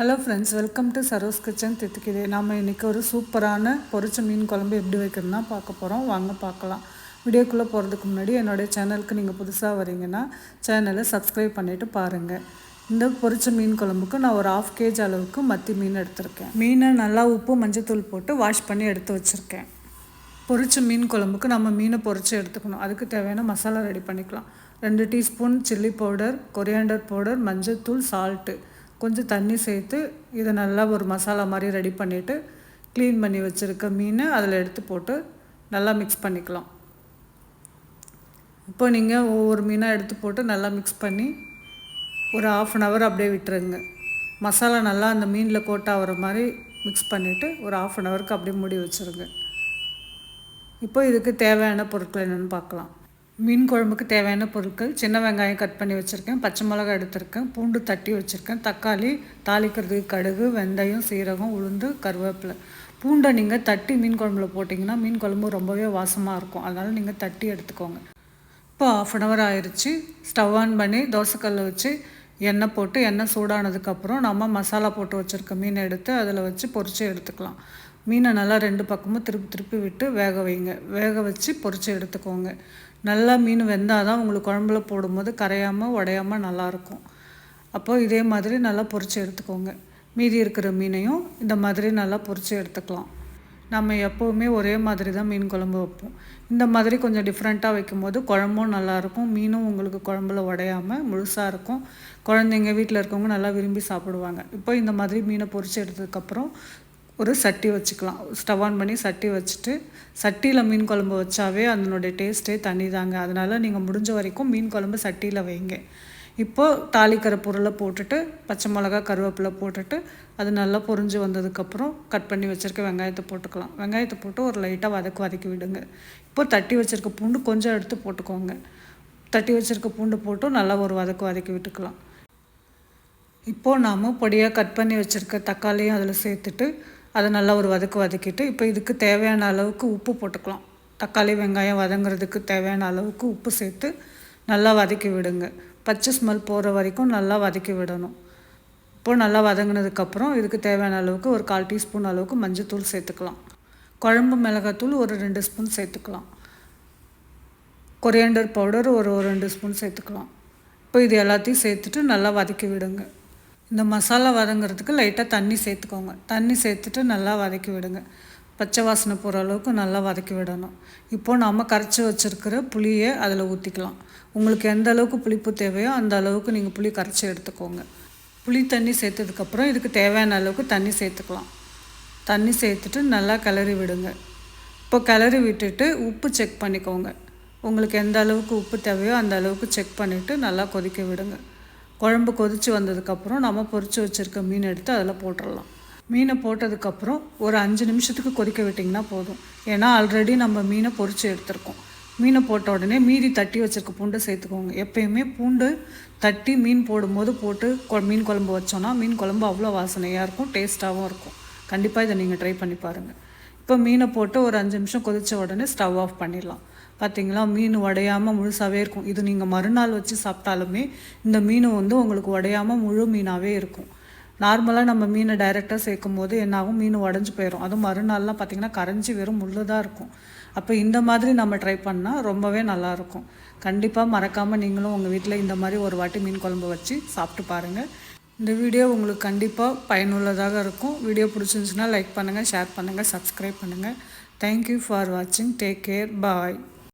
Hello friends welcome to Saro's kitchen தித்துக்கிதே நம்ம இன்றைக்கி ஒரு சூப்பரான பொரிச்ச மீன் குழம்பு எப்படி வைக்கிறதுனா பார்க்க போகிறோம் வாங்க பார்க்கலாம். வீடியோக்குள்ளே போகிறதுக்கு முன்னாடி என்னுடைய சேனலுக்கு நீங்கள் புதுசாக வரீங்கன்னா சேனலை சப்ஸ்கிரைப் பண்ணிவிட்டு பாருங்கள் இந்த பொரிச்ச மீன் குழம்புக்கு நான் ஒரு ஆஃப் கேஜ் அளவுக்கு மத்தி மீன் எடுத்திருக்கேன். மீனை நல்லா உப்பு மஞ்சத்தூள் போட்டு வாஷ் பண்ணி எடுத்து வச்சுருக்கேன். பொரிச்ச மீன் குழம்புக்கு நம்ம மீனை பொரித்து எடுத்துக்கணும். அதுக்கு தேவையான மசாலா ரெடி பண்ணிக்கலாம். ரெண்டு teaspoon chilli powder coriander powder மஞ்சத்தூள் சால்ட்டு கொஞ்சம் தண்ணி சேர்த்து இதை நல்லா ஒரு மசாலா மாதிரி ரெடி பண்ணிவிட்டு க்ளீன் பண்ணி வச்சுருக்க மீனை அதில் எடுத்து போட்டு நல்லா மிக்ஸ் பண்ணிக்கலாம். இப்போ நீங்கள் ஒவ்வொரு மீனாக எடுத்து போட்டு நல்லா மிக்ஸ் பண்ணி ஒரு ஆஃப் அன் ஹவர் அப்படியே விட்டுருங்க. மசாலா நல்லா அந்த மீனில் கோட் ஆகிற மாதிரி மிக்ஸ் பண்ணிவிட்டு ஒரு ஆஃப் அன் ஹவருக்கு அப்படியே மூடி வச்சுருங்க. இப்போ இதுக்கு தேவையான பொருட்கள் என்னென்னு பார்க்கலாம். மீன் குழம்புக்கு தேவையான பொருட்கள் சின்ன வெங்காயம் கட் பண்ணி வச்சுருக்கேன் பச்சை மிளகாய் எடுத்திருக்கேன் பூண்டு தட்டி வச்சுருக்கேன் தக்காளி தாளிக்கிறதுக்கு கடுகு வெந்தயம் சீரகம் உளுந்து கருவேப்பிலை. பூண்டை நீங்கள் தட்டி மீன் குழம்புல போட்டிங்கன்னா மீன் குழம்பு ரொம்பவே வாசமாக இருக்கும். அதனால் நீங்கள் தட்டி எடுத்துக்கோங்க. இப்போ ஆஃப் அன் ஹவர் ஆயிடுச்சு ஸ்டவ் ஆன் பண்ணி தோசைக்கல்லை வச்சு எண்ணெய் போட்டு எண்ணெய் சூடானதுக்கப்புறம் நம்ம மசாலா போட்டு வச்சுருக்க மீனை எடுத்து அதில் வச்சு பொறிச்சு எடுத்துக்கலாம். மீனை நல்லா ரெண்டு பக்கமும் திருப்பி திருப்பி விட்டு வேக வைங்க. வேக வச்சு பொறிச்சு எடுத்துக்கோங்க. நல்லா மீன் வெந்தால் தான் உங்களுக்கு குழம்புல போடும்போது கரையாமல் உடையாமல் நல்லாயிருக்கும் அப்போது இதே மாதிரி நல்லா பொறிச்சு எடுத்துக்கோங்க. மீதி இருக்கிற மீனையும் இந்த மாதிரி நல்லா பொறிச்சு எடுத்துக்கலாம். நம்ம எப்போவுமே ஒரே மாதிரி தான் மீன் குழம்பு வைப்போம். இந்த மாதிரி கொஞ்சம் டிஃப்ரெண்ட்டாக வைக்கும் போது குழம்பும் நல்லாயிருக்கும் மீனும் உங்களுக்கு குழம்புல உடையாமல் முழுசாக இருக்கும். குழந்தைங்க வீட்டில் இருக்கவங்க நல்லா விரும்பி சாப்பிடுவாங்க. இப்போ இந்த மாதிரி மீனை பொறிச்சு எடுத்ததுக்கப்புறம் ஒரு சட்டி வச்சுக்கலாம். ஸ்டவ் ஆன் பண்ணி சட்டி வச்சுட்டு சட்டியில் மீன் குழம்பு வச்சாவே அதனுடைய டேஸ்ட்டே தனி தாங்க. அதனால் நீங்கள் முடிஞ்ச வரைக்கும் மீன் குழம்பு சட்டியில் வைங்க. இப்போது தாளிக்கிற பொருளை போட்டுட்டு பச்சை மிளகா கருவேப்பிலை போட்டுட்டு அது நல்லா பொறிஞ்சு வந்ததுக்கப்புறம் கட் பண்ணி வச்சுருக்க வெங்காயத்தை போட்டுக்கலாம். வெங்காயத்தை போட்டு ஒரு லைட்டாக வதக்கி வதக்கி விடுங்க. இப்போ தட்டி வச்சுருக்க பூண்டு கொஞ்சம் எடுத்து போட்டுக்கோங்க. தட்டி வச்சுருக்க பூண்டு போட்டு நல்லா ஒரு வதக்கு வதக்கி விட்டுக்கலாம். இப்போது நாம் பொடியாக கட் பண்ணி வச்சுருக்க தக்காளியும் அதில் சேர்த்துட்டு அதை நல்லா ஒரு வதக்கு வதக்கிட்டு இப்போ இதுக்கு தேவையான அளவுக்கு உப்பு போட்டுக்கலாம். தக்காளி வெங்காயம் வதங்குறதுக்கு தேவையான அளவுக்கு உப்பு சேர்த்து நல்லா வதக்கி விடுங்க. பச்சை ஸ்மெல் போகிற வரைக்கும் நல்லா வதக்கி விடணும். இப்போது நல்லா வதங்கினதுக்கப்புறம் இதுக்கு தேவையான அளவுக்கு ஒரு கால் டீஸ்பூன் அளவுக்கு மஞ்சத்தூள் சேர்த்துக்கலாம். குழம்பு மிளகாத்தூள் ஒரு ரெண்டு ஸ்பூன் சேர்த்துக்கலாம். கொரியாண்டர் பவுடர் ஒரு ஒரு ரெண்டு ஸ்பூன் சேர்த்துக்கலாம். இப்போ இது எல்லாத்தையும் சேர்த்துட்டு நல்லா வதக்கி விடுங்க. இந்த மசாலா வதங்கிறதுக்கு லைட்டாக தண்ணி சேர்த்துக்கோங்க. தண்ணி சேர்த்துட்டு நல்லா வதக்கி விடுங்க. பச்சை வாசனை போகிற அளவுக்கு நல்லா வதக்கி விடணும். இப்போது நம்ம கரைச்சி வச்சுருக்கிற புளியை அதில் ஊற்றிக்கலாம் உங்களுக்கு எந்த அளவுக்கு புளிப்பு தேவையோ அந்த அளவுக்கு நீங்கள் புளி கரைச்சி எடுத்துக்கோங்க. புளி தண்ணி சேர்த்ததுக்கப்புறம் இதுக்கு தேவையான அளவுக்கு தண்ணி சேர்த்துக்கலாம். தண்ணி சேர்த்துட்டு நல்லா கிளறி விடுங்க. இப்போ கிளறி விட்டுட்டு உப்பு செக் பண்ணிக்கோங்க. உங்களுக்கு எந்த அளவுக்கு உப்பு தேவையோ அந்த அளவுக்கு செக் பண்ணிவிட்டு நல்லா கொதிக்க விடுங்க. குழம்பு கொதித்து வந்ததுக்கப்புறம் நம்ம பொறிச்சு வச்சுருக்க மீன் எடுத்து அதில் போட்டுடலாம் மீனை போட்டதுக்கப்புறம் ஒரு அஞ்சு நிமிஷத்துக்கு கொதிக்க விட்டிங்கன்னா போதும். ஏன்னா ஆல்ரெடி நம்ம மீனை பொறிச்சு எடுத்திருக்கோம். மீனை போட்ட உடனே மீதி தட்டி வச்சுருக்க பூண்டை சேர்த்துக்கோங்க. எப்பயுமே பூண்டு தட்டி மீன் போடும்போது போட்டு மீன் குழம்பு வச்சோன்னா மீன் குழம்பு அவ்வளோ வாசனையாக இருக்கும் டேஸ்ட்டாகவும் இருக்கும். கண்டிப்பாக இதை நீங்கள் ட்ரை பண்ணி பாருங்கள் இப்போ மீனை போட்டு ஒரு அஞ்சு நிமிஷம் கொதித்த உடனே ஸ்டவ் ஆஃப் பண்ணிடலாம். பார்த்தீங்களா? மீன் உடையாமல் முழுசாகவே இருக்கும். இது நீங்கள் மறுநாள் வச்சு சாப்பிட்டாலுமே இந்த மீன் வந்து உங்களுக்கு உடையாமல் முழு மீனாகவே இருக்கும். நார்மலாக நம்ம மீனை டைரெக்டாக சேர்க்கும் போது என்னாகும்? மீன் உடஞ்சி போயிடும் அதுவும் மறுநாள்லாம் பார்த்திங்கன்னா கரைஞ்சி வெறும் முள்ளு தான் இருக்கும். அப்போ இந்த மாதிரி நம்ம ட்ரை பண்ணால் ரொம்பவே நல்லாயிருக்கும் கண்டிப்பாக மறக்காமல் நீங்களும் உங்கள் வீட்டில் இந்த மாதிரி ஒரு வாட்டி மீன் குழம்பு வச்சு சாப்பிட்டு பாருங்கள் இந்த வீடியோ உங்களுக்கு கண்டிப்பாக பயனுள்ளதாக இருக்கும். வீடியோ பிடிச்சிருந்துச்சுன்னா லைக் பண்ணுங்கள் ஷேர் பண்ணுங்கள் சப்ஸ்கிரைப் பண்ணுங்கள் தேங்க்யூ ஃபார் வாட்சிங் டேக் கேர் பாய்